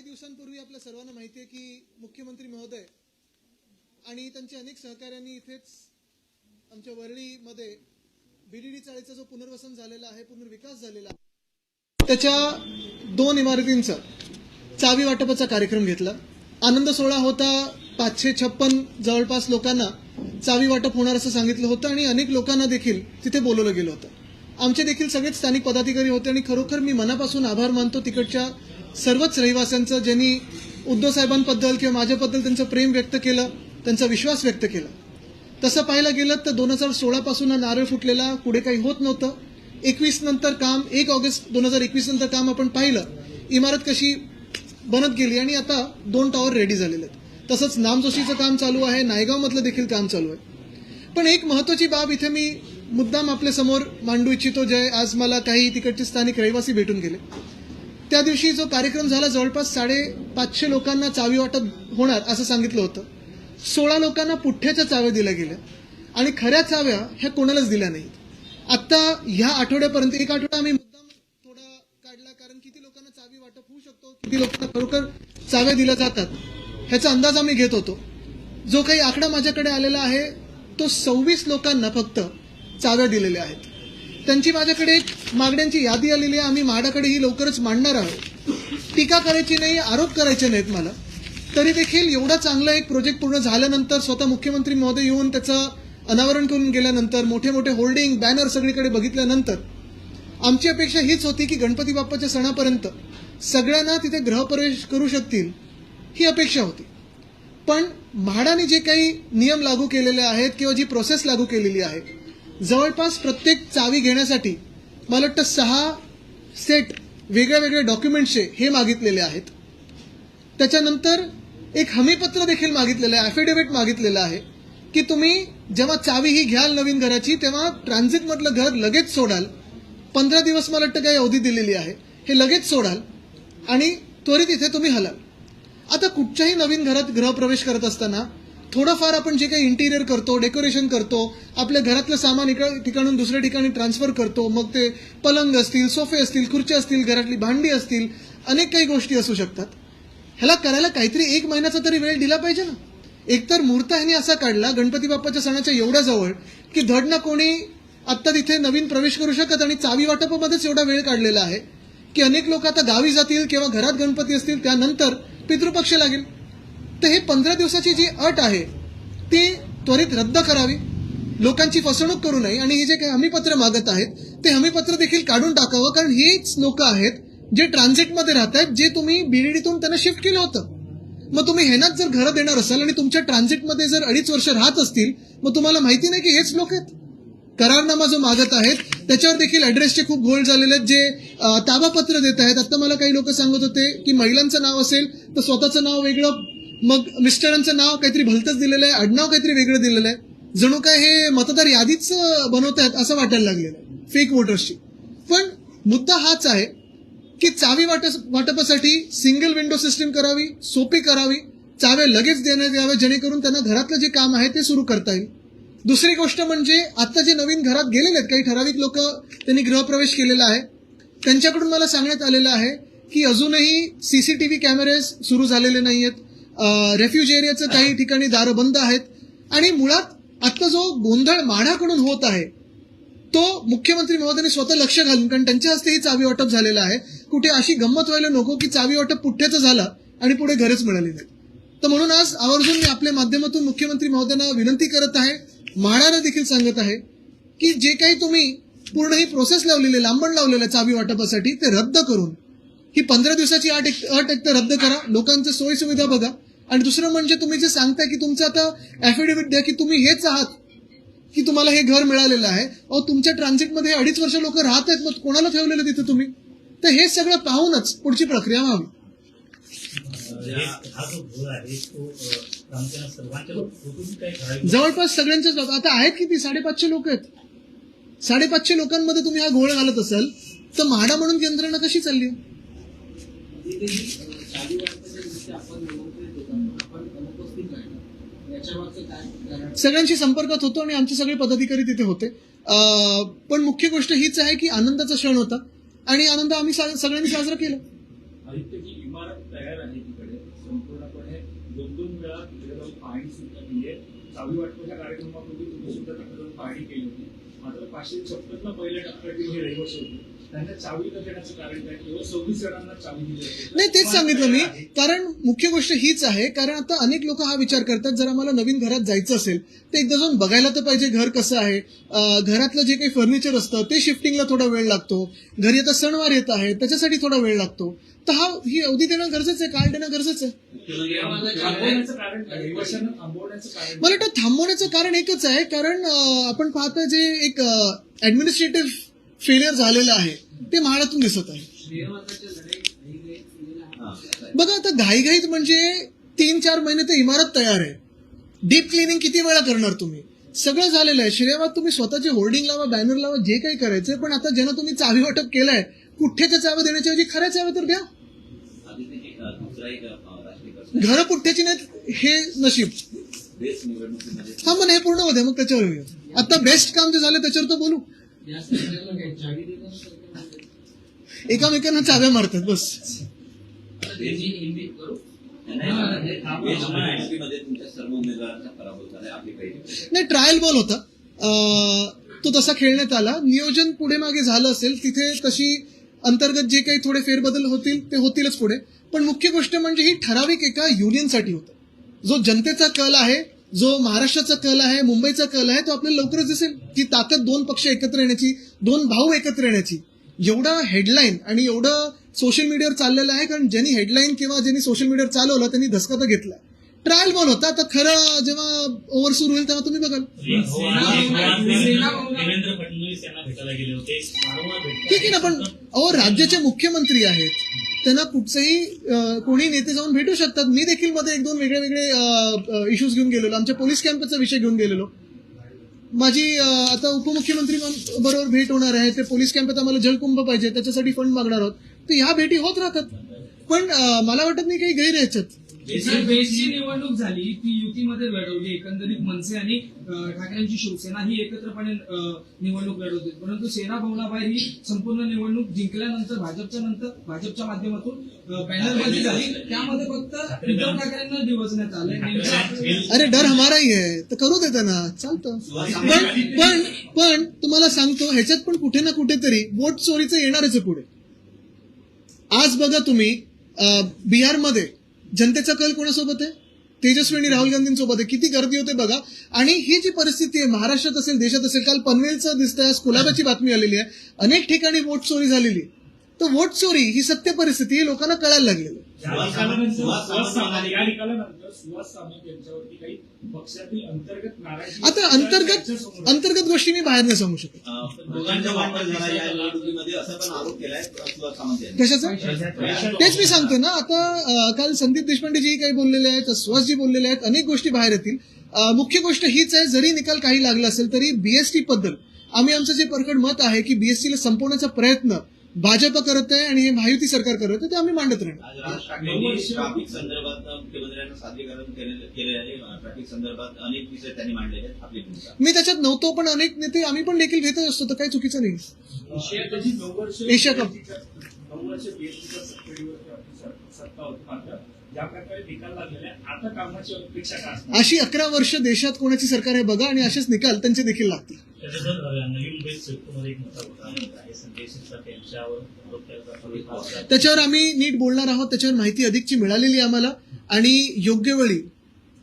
काही दिवसांपूर्वी आपल्या सर्वांना माहिती आहे की मुख्यमंत्री महोदय आणि त्यांचे अनेक सहकाऱ्यांनी इथेच आमच्या वरळीमध्ये बीडीडी चाळीचा जो पुनर्वसन झालेला आहे पुनर्विकास झालेला आहे त्याच्या दोन इमारतींचा चावी वाटपाचा कार्यक्रम घेतला. आनंद सोहळा होता पाचशे छप्पन जवळपास लोकांना चावी वाटप होणार असं सांगितलं होतं आणि अनेक लोकांना देखील तिथे बोलवलं गेलं होतं. आमचे देखील सगळेच स्थानिक पदाधिकारी होते आणि खरोखर मी मनापासून आभार मानतो तिकडच्या सर्वच रहिवाशांचं ज्यांनी उद्धव साहेबांबद्दल किंवा माझ्याबद्दल त्यांचं प्रेम व्यक्त केलं त्यांचा विश्वास व्यक्त केला. तसं पाहायला गेलं तर दोन हजार सोळापासून हा नारळ फुटलेला पुढे काही होत नव्हतं. एकवीस नंतर काम एक ऑगस्ट दोन हजार एकवीस नंतर काम आपण पाहिलं. इमारत कशी बनत गेली आणि आता दोन टॉवर रेडी झालेले आहेत. तसंच नामजोशीचं काम चालू आहे नायगावमधलं देखील काम चालू आहे. पण एक महत्वाची बाब इथे मी मुद्दाम आपल्यासमोर मांडू इच्छितो जे आज मला काही तिकडचे स्थानिक रहिवासी भेटून गेले. त्या दिवशी जो कार्यक्रम झाला जवळपास साडेपाचशे लोकांना चावी वाटप होणार असं सांगितलं होतं. सोळा लोकांना पुठ्ठ्याच्या चाव्या दिल्या गेल्या आणि खऱ्या चाव्या ह्या कोणालाच दिल्या नाहीत. आत्ता ह्या आठवड्यापर्यंत एक आठवडा आम्ही मुद्दाम थोडा काढला कारण किती लोकांना चावी वाटप होऊ शकतो किती लोकांना खरोखर चाव्या दिल्या जातात ह्याचा अंदाज आम्ही घेत होतो. जो काही आकडा माझ्याकडे आलेला आहे तो सव्वीस लोकांना फक्त चाव्या दिलेल्या आहेत. त्यांची माझ्याकडे एक मागण्यांची यादी आलेली आहे. आम्ही म्हाडाकडे ही लवकरच मांडणार आहोत. टीका करायची नाही आरोप करायचे नाहीत मला. तरी देखील एवढा चांगला एक प्रोजेक्ट पूर्ण झाल्यानंतर स्वतः मुख्यमंत्री महोदय येऊन त्याचं अनावरण करून गेल्यानंतर मोठे मोठे होल्डिंग बॅनर सगळीकडे बघितल्यानंतर आमची अपेक्षा हीच होती की गणपती बाप्पाच्या सणापर्यंत सगळ्यांना तिथे गृहप्रवेश करू शकतील ही अपेक्षा होती. पण म्हाडाने जे काही नियम लागू केलेले आहेत किंवा जी प्रोसेस लागू केलेली आहे जवळपास प्रत्येक चावी घेण्यासाठी मला वाटतं सहा सेट वेगळ्या वेगळ्या डॉक्युमेंट्सचे हे मागितलेले आहेत. त्याच्यानंतर एक हमीपत्र देखील मागितलेलं आहे ॲफिडेव्हिट मागितलेलं आहे की तुम्ही जेव्हा चावी ही घ्याल नवीन घराची तेव्हा ट्रान्झिटमधलं घर लगेच सोडाल. पंधरा दिवस मला वाटतं काही अवधी दिलेली आहे. हे लगेच सोडाल आणि त्वरित इथे तुम्ही हलाल. आता कुठच्याही नवीन घरात गृहप्रवेश करत असताना थोडंफार आपण जे काही इंटिरियर करतो डेकोरेशन करतो आपल्या घरातलं सामान एका ठिकाणून दुसऱ्या ठिकाणी ट्रान्सफर करतो मग ते पलंग असतील सोफे असतील खुर्च्या असतील घरातली भांडी असतील अनेक काही गोष्टी असू शकतात. ह्याला करायला काहीतरी एक महिन्याचा तरी वेळ दिला पाहिजे ना. एकतर मूर्त ह्याने असा काढला गणपती बाप्पाच्या सणाच्या एवढ्या जवळ की धड ना कोणी आत्ता तिथे नवीन प्रवेश करू शकत आणि चावी वाटपामध्येच एवढा वेळ काढलेला आहे की अनेक लोक आता गावी जातील किंवा घरात गणपती असतील त्यानंतर पितृपक्ष लागेल. तर हे पंधरा दिवसाची जी अट आहे ती त्वरित रद्द करावी. लोकांची फसवणूक करू नये. आणि हे जे काही हमीपत्र मागत आहेत ते हमीपत्र देखील काढून टाकावं कारण हेच लोक आहेत जे ट्रान्झिटमध्ये राहत आहेत जे तुम्ही बीडीडीतून त्यांना शिफ्ट केलं होतं. मग तुम्ही ह्यानाच जर घरं देणार असाल आणि तुमच्या ट्रान्झिटमध्ये जर अडीच वर्ष राहत असतील मग तुम्हाला माहिती नाही की हेच लोक आहेत. करारनामा जो मागत आहेत त्याच्यावर देखील ऍड्रेसचे खूप घोळ झालेले आहेत जे ताबापत्र देत आहेत. आता मला काही लोक सांगत होते की महिलांचं नाव असेल तर स्वतःचं नाव वेगळं मग मिस्टरांचं नाव काहीतरी भलतंच दिलेलं आहे आडनाव काहीतरी वेगळं दिलेलं आहे. जणू काय हे मतदार यादीच बनवत आहेत असं वाटायला लागलेलं आहे फेक वोटर्सची पण मुद्दा हाच आहे की चावी वाटपासाठी सिंगल विंडो सिस्टीम करावी सोपी करावी चावे लगेच देण्यात यावे जेणेकरून त्यांना घरातलं जे काम आहे ते सुरू करता येईल. दुसरी गोष्ट म्हणजे आता जे नवीन घरात गेलेले आहेत काही ठराविक लोक त्यांनी गृहप्रवेश केलेला आहे. त्यांच्याकडून मला सांगण्यात आलेलं आहे की अजूनही सीसीटीव्ही कॅमेरेज सुरू झालेले नाही आहेत रेफ्युज एरियाचं काही ठिकाणी दारं बंद आहेत. आणि मुळात आता जो गोंधळ माढाकडून होत आहे तो मुख्यमंत्री महोदयांनी स्वतः लक्ष घालून कारण त्यांच्या हस्ते ही चावी वाटप झालेलं आहे. कुठे अशी गंमत व्हायला नको की चावी वाटप पुठ्ठ्याचं झालं आणि पुढे घरच मिळाली नाही तर म्हणून आज आवर्जून मी आपल्या माध्यमातून मुख्यमंत्री महोदयांना विनंती करत आहे म्हाडाला देखील सांगत आहे की जे काही तुम्ही पूर्ण ही प्रोसेस लावलेली लांबण लावलेलं आहे चावी वाटपासाठी ते रद्द करून ही पंधरा दिवसाची अट एक अट एक तर रद्द करा. लोकांचं सोयी सुविधा बघा. आणि दुसरं म्हणजे तुम्ही जे सांगताय की तुमचं आता ॲफिडेव्हिट द्या की तुम्ही हेच आहात की तुम्हाला हे घर मिळालेलं आहे. अहो तुमच्या ट्रान्झिटमध्ये अडीच वर्ष लोक राहत आहेत मग कोणाला ठेवलेलं तिथे तुम्ही? तर हे सगळं पाहूनच पुढची प्रक्रिया व्हावी. अ, जवळपास सगळ्यांच्याच आता आहेत किती? साडेपाचशे लोक आहेत. साडेपाचशे लोकांमध्ये तुम्ही हा घोळ घालत असाल तर म्हाडा म्हणून यंत्रणा कशी चालली? सगळ्यांशी संपर्कात होतो आणि आमचे सगळे पदाधिकारी तिथे होते. पण मुख्य गोष्ट हीच आहे की आनंदाचा क्षण होता आणि आनंद आम्ही सगळ्यांनी साजरा केला. कार्यक्रमापूर्वी तुम्ही सुद्धा तिकडे जाऊन पाहणी केली होती. मात्र पाचशे छप्पन्न पहिल्या टप्प्यातील हे रहिवासी होते. नाही तेच सांगितलं मी. कारण मुख्य गोष्ट हीच आहे कारण आता अनेक लोक हा विचार करतात जर आम्हाला नवीन घरात जायचं असेल तर एकदा जाऊन बघायला तर पाहिजे घर कसं आहे. घरातलं जे काही फर्निचर असतं ते शिफ्टिंगला थोडा वेळ लागतो. घरी आता सणवार येत आहे त्याच्यासाठी थोडा वेळ लागतो. तर हा ही अवधी देणं गरजेचं आहे काळ देणं गरजेचं आहे? मला वाटतं थांबवण्याचं कारण एकच आहे कारण आपण पाहतो जे एक ऍडमिनिस्ट्रेटिव्ह फेलियर झालेलं आहे ते म्हाडातून दिसत आहे. बघा आता घाईघाईत म्हणजे तीन चार महिने तर इमारत तयार आहे. डीप क्लिनिंग किती वेळा करणार तुम्ही? सगळं झालेलं आहे. श्रेयवाद तुम्ही स्वतःचे होर्डिंग लावा बॅनर लावा जे काही करायचंय पण आता ज्यांना तुम्ही चावी वाटप केलंय पुठ्ठ्याच्या चाव्या देण्याच्या ऐवजी खऱ्या चाव्या तर द्या. घर घरं पुठ्ठ्याची नाहीत हे नशीब. हा मग हे पूर्ण होते मग त्याच्यावर आता बेस्ट काम जे झालं त्याच्यावर तर बोलू. एकामेकांना चाव्या मारतात बस. नाही, ट्रायल बॉल होता. अं, तो तसा खेळण्यात आला. नियोजन पुढे मागे झालं असेल तिथे तशी अंतर्गत जे काही थोडे फेरबदल होतील ते होतीलच पुढे. पण मुख्य गोष्ट म्हणजे ही ठराविक एका युनियनसाठी होतं. जो जनतेचा कल आहे जो महाराष्ट्राचा कल आहे मुंबईचा कल आहे तो आपल्याला लवकरच दिसेल ती ताकद दोन पक्ष एकत्र येण्याची दोन भाऊ एकत्र येण्याची. एवढं हेडलाईन आणि एवढं सोशल मीडियावर चाललेलं आहे कारण ज्यांनी हेडलाईन किंवा ज्यांनी सोशल मीडियावर चालवलं त्यांनी धसका तर घेतला. ट्रायल बॉल होता आता खरं जेव्हा ओव्हर सुरू होईल तेव्हा तुम्ही बघाल. देवेंद्र फडणवीस यांना भेटायला गेले होते. वारंवार भेटतात. ठीक आहे ना पण अहो राज्याचे मुख्यमंत्री आहेत. त्यांना कुठचेही कोणी नेते जाऊन भेटू शकतात. मी देखील मध्ये एक दोन वेगळे वेगळे इश्यूज घेऊन गेलेलो. आमच्या पोलीस कॅम्पचा विषय घेऊन गेलेलो. माझी आता उपमुख्यमंत्री बरोबर भेट होणार आहे. ते पोलीस कॅम्पात आम्हाला जलकुंभ पाहिजे त्याच्यासाठी फंड मागणार आहोत. तर ह्या भेटी होत राहतात. पण मला वाटत नाही काही गैर आहे याच्यात बेस्टची निवडणूक झाली ती युतीमध्ये लढवली एकंदरीत मनसे आणि ठाकरेंची शिवसेना ही एकत्रपणे निवडणूक लढवते. परंतु सेना भावनाबाहेर ही संपूर्ण निवडणूक जिंकल्यानंतर भाजपच्या नंतर भाजपच्या माध्यमातून बॅनरबाजी झाली. त्यामध्ये फक्त उद्धव ठाकरेंना डिवचण्यात आलं अरे डर हमारा ही आहे. तर करू देता ना चालतं. पण पण पण तुम्हाला सांगतो ह्याच्यात पण कुठे ना कुठेतरी वोट चोरीचं येणारच आहे पुढे. आज बघा तुम्ही बिहारमध्ये जनतेचा कल कोणासोबत आहे? तेजस्वी आणि राहुल गांधींसोबत आहे. किती गर्दी होते बघा. आणि ही जी परिस्थिती आहे महाराष्ट्रात असेल देशात असेल काल पनवेलचं दिसतंय आज कुलाब्याची बातमी आलेली आहे. अनेक ठिकाणी वोट चोरी झालेली तर वोट चोरी ही सत्य परिस्थिती लोकांना कळायला लागलेली आहे. या निकालानंतर सुहास सुहास सामंत सामंत या निकालानंतर सुहास सामंत यांच्यावरती काही पक्षातील अंतर्गत नाराजी आता अंतर्गत अंतर्गत गोष्टी मी बाहेर नाही सांगू शकत. अ, दोघांचा वापर झाला या निवडणुकीमध्ये असा पण आरोप केलाय सुहास सामंत यांनी कशाचा? तेच मी सांगतो ना आता काल संदीप देशपांडेजी काही बोललेले आहेत सुहासजी बोललेले आहेत अनेक गोष्टी बाहेर येतील. मुख्य गोष्ट हीच आहे जरी निकाल काही लागला असेल तरी बीएसटी बद्दल आम्ही आमचं जे परखड मत आहे की बीएसटीला संपवण्याचा प्रयत्न भाजप करत आहे आणि हे महायुती सरकार करत आहे ते आम्ही मांडत राहणार. आज राज ठाकरेंनी ट्रॅफिक संदर्भात मुख्यमंत्र्यांना सादरीकरण केले- केले आहे. ट्रॅफिक संदर्भात अनेक विषय त्यांनी मांडलेले आहेत आपली भूमिका. मी त्याच्यात नव्हतो पण अनेक नेते आम्ही पण देखील घेतच असतो तर काही चुकीचं नाही. Asia cup. अशी अकरा वर्ष देशात कोणाची सरकार आहे बघा आणि असेच निकाल त्यांचे देखील लागतील. त्याच्यावर आम्ही नीट बोलणार आहोत त्याच्यावर माहिती अधिकची मिळालेली आहे आम्हाला. आणि योग्य वेळी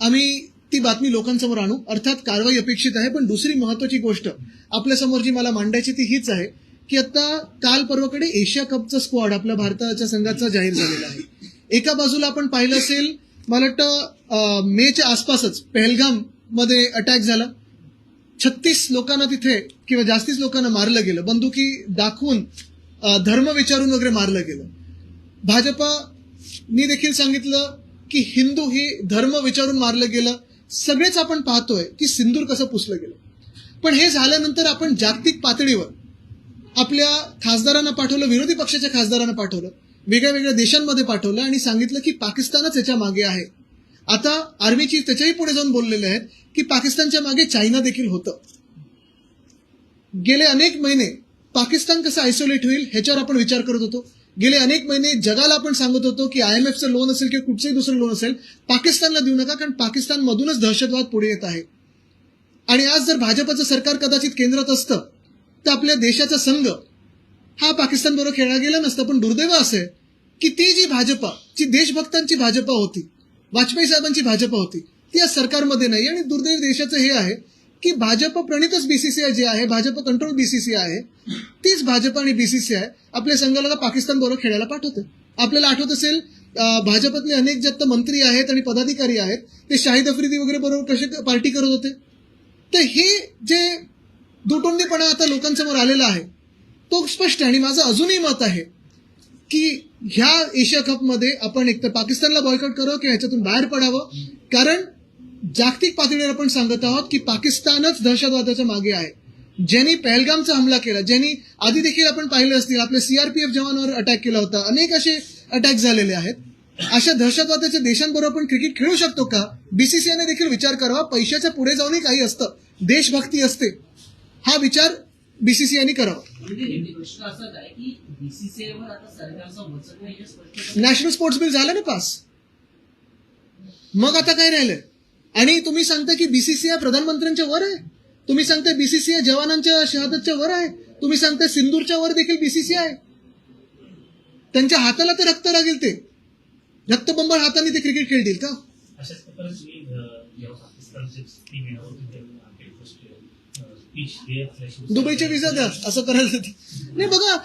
आम्ही ती बातमी लोकांसमोर आणू. अर्थात कारवाई अपेक्षित आहे पण दुसरी महत्वाची गोष्ट आपल्यासमोर जी मला मांडायची ती हीच आहे की आता काल पर्वाकडे एशिया कपचा स्क्वॉड आपल्या भारताच्या संघाचा जाहीर झालेला आहे. एका बाजूला आपण पाहिलं असेल मला वाटतं मेच्या आसपासच पहलगाममध्ये अटॅक झाला. छत्तीस लोकांना तिथे किंवा जास्तीच लोकांना मारलं गेलं. बंदुकी दाखवून धर्म विचारून वगैरे मारलं गेलं. भाजपानी देखील सांगितलं की हिंदू ही धर्म विचारून मारलं गेलं. सगळेच आपण पाहतोय की सिंदूर कसं पुसलं गेलं. पण हे झाल्यानंतर आपण जागतिक पातळीवर आपल्या खासदारांना पाठवलं विरोधी पक्षाच्या खासदारांना पाठवलं वेगळ्या वेगळ्या देशांमध्ये पाठवलं आणि सांगितलं की पाकिस्तानच याच्या मागे आहे. आता आर्मीची त्याच्याही पुढे जाऊन बोललेले आहेत की पाकिस्तानच्या मागे चायना देखील होतं. गेले अनेक महिने पाकिस्तान कसं आयसोलेट होईल ह्याच्यावर आपण विचार करत होतो. गेले अनेक महिने जगाला आपण सांगत होतो की आय एम एफचं लोन असेल किंवा कुठचंही दुसरं लोन असेल पाकिस्तानला देऊ नका कारण पाकिस्तानमधूनच दहशतवाद पुढे येत आहे. आणि आज जर भाजपचं सरकार कदाचित केंद्रात असतं तर आपल्या देशाचा संघ हा पाकिस्तान बरोबर खेळला गेला नसता पण दुर्दैव असं आहे की ती जी भाजपा जी देशभक्तांची भाजपा होती वाजपेयी साहेबांची भाजपा होती. ती आज सरकारमध्ये नाही आणि दुर्दैव देशाचं हे आहे की भाजप प्रणितच बीसीसीआय जे आहे भाजप कंट्रोल बीसीसीआय आहे तीच भाजप आणि बीसीसीआय आपल्या संघाला पाकिस्तान बरोबर खेळायला पाठवते. आपल्याला आठवत असेल भाजपतले भाजपातले अनेक ज्यात मंत्री आहेत आणि पदाधिकारी आहेत ते शाहिद अफ्रिदी वगैरे बरोबर कसे पार्टी करत होते. तर हे जे दुटोंडीपणा आता लोकांसमोर आलेला आहे तो स्पष्ट आहे आणि माझं अजूनही मत आहे की ह्या एशिया कपमध्ये आपण एकतर पाकिस्तानला बॉयकॉट करावं किंवा ह्याच्यातून बाहेर पडावं. कारण जागतिक पातळीवर आपण सांगत आहोत की पाकिस्तानच दहशतवादाच्या मागे आहे. ज्यांनी पहलगामचा हमला केला ज्यांनी आधी देखील आपण पाहिले असतील आपल्या सीआरपीएफ जवानावर अटॅक केला होता. अनेक असे अटॅक झालेले आहेत. अशा दहशतवादाच्या देशांबरोबर आपण क्रिकेट खेळू शकतो का? बीसीसीआयने देखील विचार करावा. पैशाच्या पुढे जाऊनही काही असतं. देशभक्ती असते. हा विचार बीसीसीआयने करावा. म्हणजे नॅशनल स्पोर्ट्स बिल झालं ना पास? मग आता काय राहिलंय? आणि तुम्ही सांगता की बीसीसीआय प्रधानमंत्र्यांच्या वर आहे? तुम्ही सांगताय बीसीसीआय जवानांच्या शहादतच्या वर आहे? तुम्ही सांगताय सिंदूरच्या वर देखील बीसीसीआय त्यांच्या हाताला तर रक्त लागेल ते. रक्तबंबाळ हाताने ते क्रिकेट खेळतील का? दुबईच्या विजा द्या असं करायला नाही बघा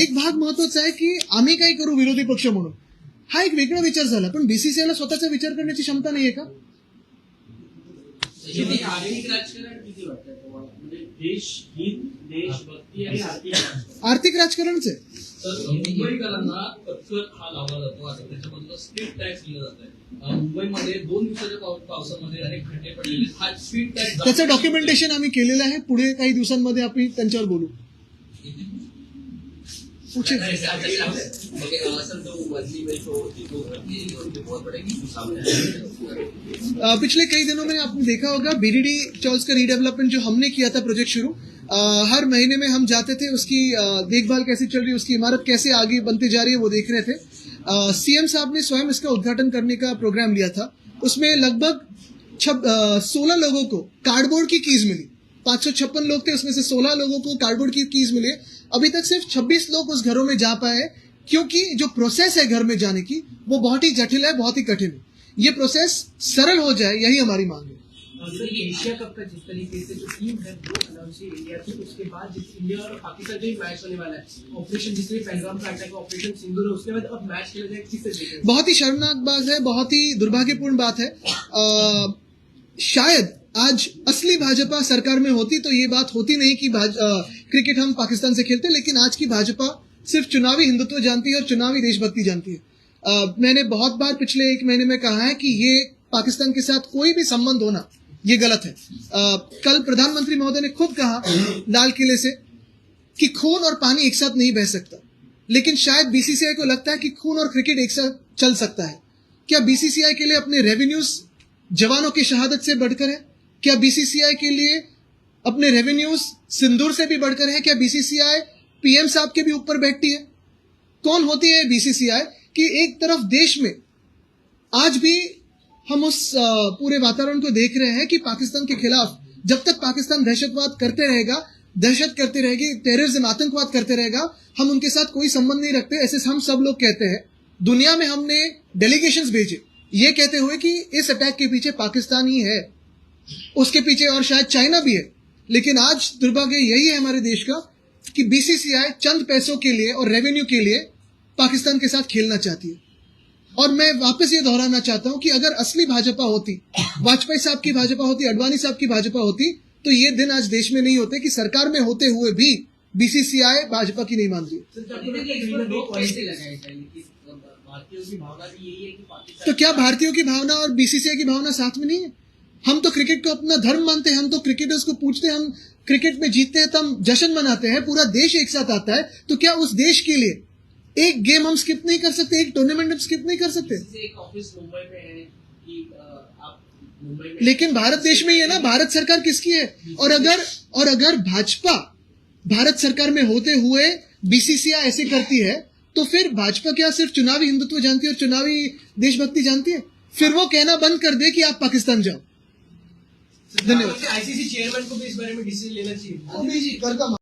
एक भाग महत्त्वाचा आहे की आम्ही काय करू विरोधी पक्ष म्हणून. हा एक वेगळा विचार झाला पण बीसीसीआयला स्वतःचा विचार करण्याची क्षमता नाहीये का? आर्थिक राजकारण किती वाटतं तुम्हाला? म्हणजे देश हित देशभक्ती आणि आर्थिक राजकारण. आर्थिक राजकारणच आहे. तर मुंबईकरांना पत्कर हा लावला जातो आता त्याच्यामधलं स्ट्रीट टॅक्स दिलं जात. आहे मुंबईमध्ये दोन दिवसाच्या पाव- पावसामध्ये अनेक खड्डे पडलेले आहेत. हा स्ट्रीट टॅक्स त्याचं डॉक्युमेंटेशन आम्ही केलेलं आहे. पुढे काही दिवसांमध्ये आपण त्यांच्यावर बोलू. अ, पिछले कई दिनों में आपने देखा होगा बीडीडी चॉल्स का रीडेवलपमेंट जो हमने किया था प्रोजेक्ट शुरू हर महीने में हम जाते थे उसकी देखभाल कैसी चल रही है उसकी इमारत कैसे आगे बनती जा रही है वो देख रहे थे। सीएम साहब ने स्वयं इसका उद्घाटन करने का प्रोग्राम लिया था। उसमें लगभग सोलह लोगों को कार्डबोर्ड की कीज मिली। पाँच सौ छप्पन लोग थे उसमें से सोलह लोगों को कार्डबोर्ड की कीज मिली। अभी तक सिर्फ़ छब्बीस लोग उस घरों में जा पाए क्योंकि जो प्रोसेस है घर में जाने की वो बहुत ही जटिल है बहुत ही कठिन है। ये प्रोसेस सरल हो जाए यही हमारी मांग है। एशिया कप का जिस तरीके से जो टीम है वो अनाउंस इंडिया की उसके बाद जिस इंडिया और पाकिस्तान का मैच होने वाला है। ऑपरेशन जिसमें पहलगाम का अटैक ऑपरेशन सिंदूर है उसके बाद अब मैच खेला जाए किससे बहुत ही शर्मनाक बात है बहुत ही दुर्भाग्यपूर्ण बात है। शायद आज असली भाजपा सरकार में होती तो ये बात होती नहीं कि क्रिकेट हम पाकिस्तान से खेलते हैं लेकिन आज की भाजपा सिर्फ़ चुनावी हिंदुत्व जानती है और चुनावी देशभक्ति जानती है। अ, मैंने बहुत बार पिछले एक महीने में कहा है कि ये पाकिस्तान के साथ कोई भी संबंध होना ये गलत है। अ, कल प्रधानमंत्री महोदय ने खुद कहा लाल किले से कि खून और पानी एक साथ नहीं बह सकता। लेकिन शायद बीसीसीआई को लगता है कि खून और क्रिकेट एक साथ चल सकता है। क्या बीसीसीआई के लिए अपने रेवेन्यूज जवानों की शहादत से बढ़कर है? क्या बीसीसीआई के लिए अपने रेवेन्यूज सिंदूर से भी बढ़कर है, क्या बीसीसीआई पीएम साहब के भी ऊपर बैठती है? कौन होती है बीसीसीआई कि एक तरफ़ देश में आज भी हम उस पूरे वातावरण को देख रहे हैं कि पाकिस्तान के खिलाफ जब तक पाकिस्तान दहशतवाद करते रहेगा, दहशत करती रहेगी टेररिज्म आतंकवाद करते रहेगा, हम उनके साथ कोई संबंध नहीं रखते, ऐसे हम सब लोग कहते हैं। दुनिया में हमने डेलीगेशन भेजे। ये कहते हुए कि इस अटैक के पीछे पाकिस्तान ही है। उसके पीछे और शायद चाइना भी है। लेकिन आज दुर्भाग्य यही है हमारे देश का कि बीसीसीआई चंद पैसों के लिए और रेवेन्यू के लिए पाकिस्तान के साथ खेलना चाहती है। और मैं वापस ये दोहराना चाहता हूँ कि अगर असली भाजपा होती वाजपेयी साहब की भाजपा होती अडवाणी साहब की भाजपा होती तो ये दिन आज देश में नहीं होते कि सरकार में होते हुए भी बीसीसीआई भाजपा की नहीं मान रही तो क्या भारतीयों की भावना और बीसीसीआई की भावना साथ में नहीं है? हम तो क्रिकेट को अपना धर्म मानते हैं हम तो क्रिकेटर्स को पूछते हैं हम क्रिकेट में जीतते हैं तो हम जश्न मनाते हैं पूरा देश एक साथ आता है तो क्या उस देश के लिए एक गेम हम स्किप नहीं कर सकते एक टूर्नामेंट हम स्किप नहीं कर सकते? लेकिन भारत देश में ही है ना भारत सरकार किसकी है? और अगर और अगर भाजपा भारत सरकार में होते हुए बीसीसीआई ऐसे करती है तो फिर भाजपा क्या सिर्फ़ चुनावी हिंदुत्व जानती है और चुनावी देशभक्ति जानती है? फिर वो कहना बंद कर दे कि आप पाकिस्तान जाओ। धन्यवाद. आईसीसी चेयरमैन को भी इस बारे में डिसीजन लेना चाहिए. कल